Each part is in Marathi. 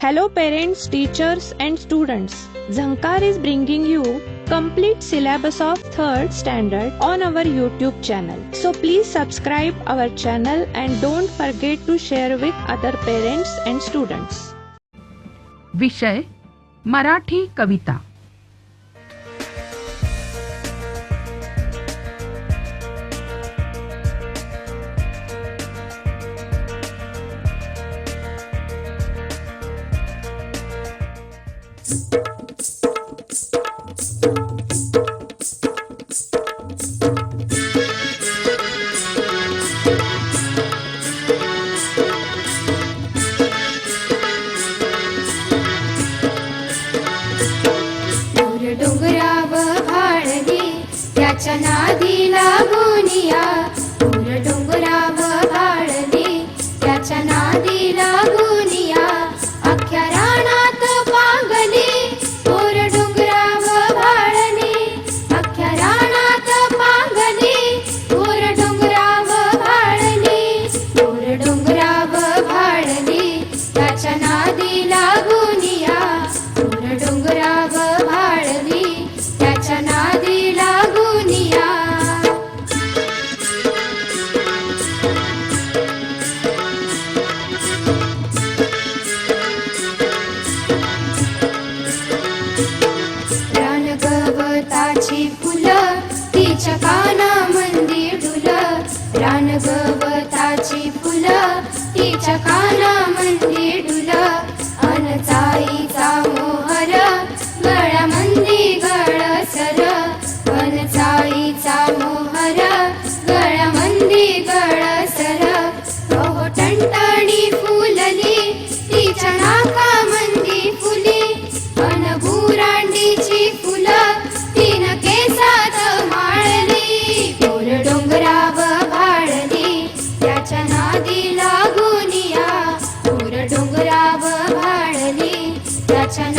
Hello parents, teachers and students. Zankar is bringing you complete syllabus of 3rd standard on our YouTube channel. So please subscribe our channel and don't forget to share with other parents and students. विषय मराठी कविता डोंगर चकाना म्हणजे डुल अनचाईचा मोहर गळा मंदिर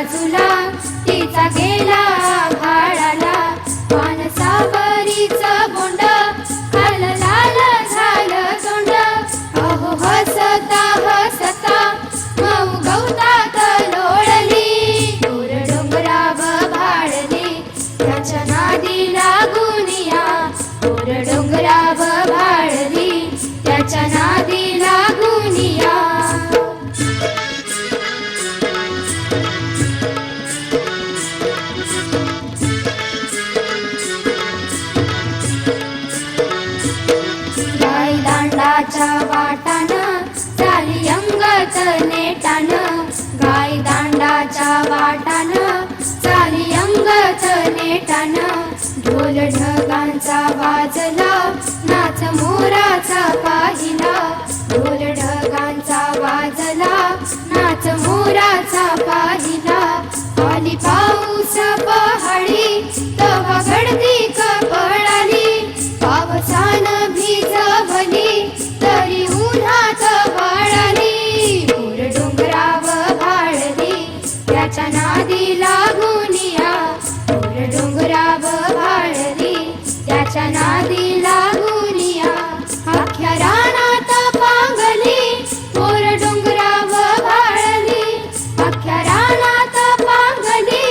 बाजूला तिचा गेला. नेटान गाय दांडाच्या वाटान चाली अंगत नेटान ढोल ढगांचा वाजला नाच मोराचा पाहिला ढोल ढगांचा वाजला. त्याच्या नादी लागूनिया डोंगराव भाळली त्याच्या नादी लागूनिया अख्ख्या रानात पांगली मोर डोंगराव भाळली अख्ख्या रानात पांगली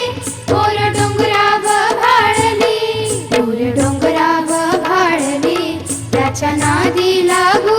मोर डोंगराव भाळली डोंगराव भाळली त्याच्या नादी लागूनिया